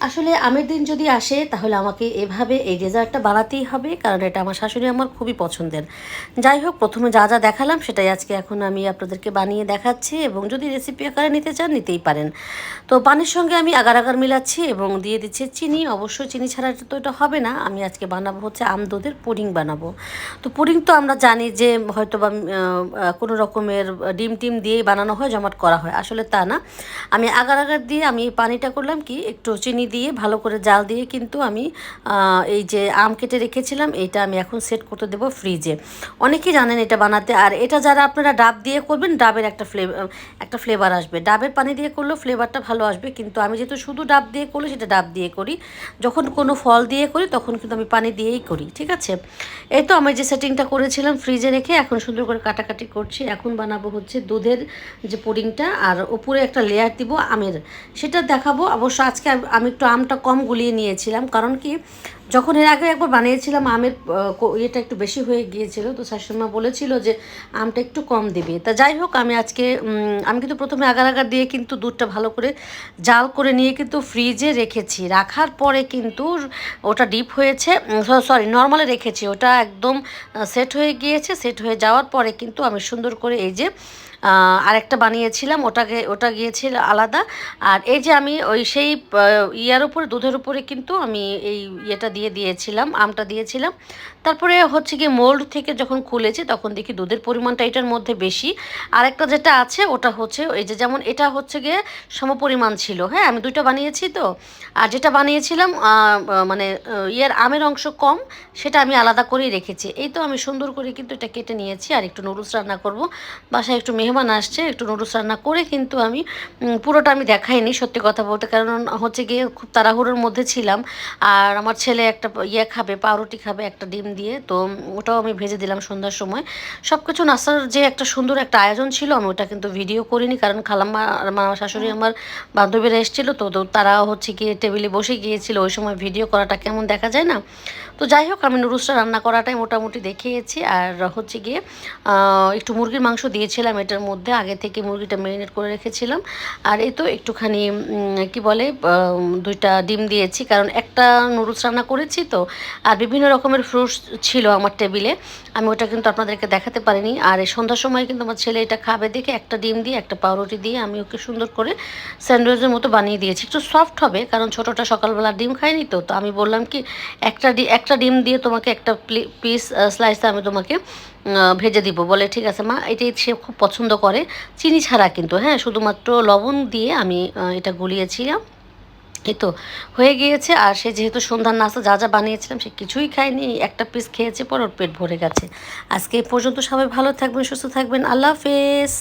আসলে আমের দিন যদি আসে, তাহলে আমাকে এভাবে এই ডেজার্টটা বানাতেই হবে, কারণ এটা আমার শাশুড়ি আমার খুবই পছন্দের। যাই হোক, প্রথমে যা যা দেখালাম, সেটাই আজকে এখন আমি আপনাদেরকে বানিয়ে দেখাচ্ছি এবং যদি রেসিপি আকারে নিতে চান, নিতেই পারেন। তো পানির সঙ্গে আমি আগার আগার মিলাচ্ছি এবং দিয়ে দিচ্ছি চিনি। অবশ্যই চিনি ছাড়া তো এটা হবে না। আমি আজকে বানাবো হচ্ছে আম দুধের পুডিং বানাবো। তো পুডিং তো আমরা জানি যে, হয়তো বা কোনো রকমের ডিম টিম দিয়েই বানানো হয়, জমাট করা হয়। আসলে তা না। আমি আগার আগার দিয়ে আমি পানিটা করলাম কি, একটু চিনি দিয়ে, ভালো করে জাল দিয়ে কিন্তু আমি এই যে আম কেটে রেখেছিলাম এইটা আমি এখন সেট করতে দেবো ফ্রিজে অনেকেই জানেন এটা বানাতে, আর এটা যারা আপনারা ডাব দিয়ে করবেন, ডাবের একটা ফ্লেভার একটা ফ্লেভার আসবে। ডাবের পানি দিয়ে করলেও ফ্লেভারটা ভালো আসবে, কিন্তু আমি যেহেতু শুধু ডাব দিয়ে করলে সেটা ডাব দিয়ে করি। যখন কোনো ফল দিয়ে করি, তখন কিন্তু আমি পানি দিয়েই করি, ঠিক আছে? এই তো আমি যে সেটিংটা করেছিলাম ফ্রিজে রেখে এখন সুন্দর করে কাটাকাটি করছি। এখন বানাবো হচ্ছে দুধের যে পুডিংটা, আর উপরে একটা লেয়ার দিব আমের। সেটা দেখাবো। অবশ্য আজকে আমি একটু আমটা কম গুলিয়ে নিয়েছিলাম। কারণ কি যখন এর আগে একবার বানিয়েছিলাম, আমের ইয়েটা একটু বেশি হয়ে গিয়েছিল, তো শাশুড়িমা বলেছিল যে আমটা একটু কম দিবে। তা যাই হোক, আমি আজকে আমি কিন্তু প্রথমে আগার আগার দিয়ে কিন্তু দুধটা ভালো করে জাল করে নিয়ে কিন্তু ফ্রিজে রেখেছি। রাখার পরে কিন্তু ওটা ডিপ হয়েছে সরি নর্মালে রেখেছি। ওটা একদম সেট হয়ে গিয়েছে, সেট হয়ে যাওয়ার পরে কিন্তু আমি সুন্দর করে এই যে আরেকটা বানিয়েছিলাম, ওটাকে, ওটা গিয়েছিল আলাদা। আর এই যে আমি ওই সেই ইয়ার উপরে, দুধের উপরে কিন্তু আমি এই ইয়েটা দিয়ে দিয়েছিলাম, আমটা দিয়েছিলাম। তারপরে হচ্ছে কি মোল্ড থেকে যখন খুলেছি তখন দেখি দুধের পরিমাণটা এটার মধ্যে বেশি। আরেকটা যেটা আছে ওটা হচ্ছে এই যে যেমন এটা হচ্ছে গিয়ে সমপরিমাণ ছিল। হ্যাঁ আমি দুইটা বানিয়েছি তো। আর যেটা বানিয়েছিলাম মানে ইয়ের আমের অংশ কম, সেটা আমি আলাদা করেই রেখেছি। এই তো আমি সুন্দর করে কিন্তু এটা কেটে নিয়েছি। আর একটু নুডলস রান্না করব। বাসায় একটু মেহমান আসছে, একটু নুডলস রান্না করে কিন্তু আমি পুরোটা আমি দেখাইনি সত্যি কথা বলতে। কারণ হচ্ছে গিয়ে খুব তাড়াহুড়োর মধ্যে ছিলাম। আর আমার ছেলে একটা ইয়ে খাবে পাউরুটি খাবে একটা ডিম দিয়ে। তো ওটাও আমি ভেজে দিলাম সন্ধ্যার সময়। সব কিছু নাস্তার যে একটা সুন্দর একটা আয়োজন ছিল আমি ওটা কিন্তু ভিডিও করিনি কারণ খালাম্মা মা শাশুড়ি আমার বান্ধবীরা এসেছিল তো তো তারা হচ্ছে গিয়ে টেবিলে বসে গিয়েছিল ওই সময় ভিডিও করাটা কেমন দেখা যায় না? তো যাই হোক আমি নুডলসটা রান্না করাটাই মোটামুটি দেখিয়েছি। আর হচ্ছে গিয়ে একটু মুরগির মাংস দিয়েছিলাম এটার মধ্যে আগে থেকে মুরগিটা ম্যারিনেট করে রেখেছিলাম। আর এই তো একটুখানি কি বলে দুইটা ডিম দিয়েছি কারণ একটা নুডলস রান্না করেছি তো। আর বিভিন্ন রকমের ফ্রুটস ছিল আমার টেবিলে আমি ওটা কিন্তু আপনাদেরকে দেখাতে পারিনি। আর এই সন্ধ্যার সময় কিন্তু আমার ছেলে এটা খাবে দেখে একটা ডিম দিয়ে, একটা পাউরুটি দিয়ে আমি ওকে সুন্দর করে স্যান্ডউইচের মতো বানিয়ে দিয়েছি। একটু সফট হবে, কারণ ছোটোটা সকালবেলা ডিম খায়নি তো। তো আমি বললাম কি, একটা একটা ডিম দিয়ে তোমাকে একটা পিস স্লাইস আমি তোমাকে ভেজে দিব। বলে, ঠিক আছে মা, এটাই সে খুব পছন্দ করে। চিনি ছাড়া কিন্তু হ্যাঁ শুধুমাত্র লবণ দিয়ে আমি এটা গুলিয়েছিলাম। এই তো হয়ে গিয়েছে। আর সে যেহেতু সন্ধ্যার নাস্তা যা যা বানিয়েছিলাম সে কিছুই খায়নি। একটা পিস খেয়েছে পর ওর পেট ভরে গেছে। আজকে এই পর্যন্ত সবাই ভালো থাকবেন, সুস্থ থাকবেন। আল্লাহ হাফেজ।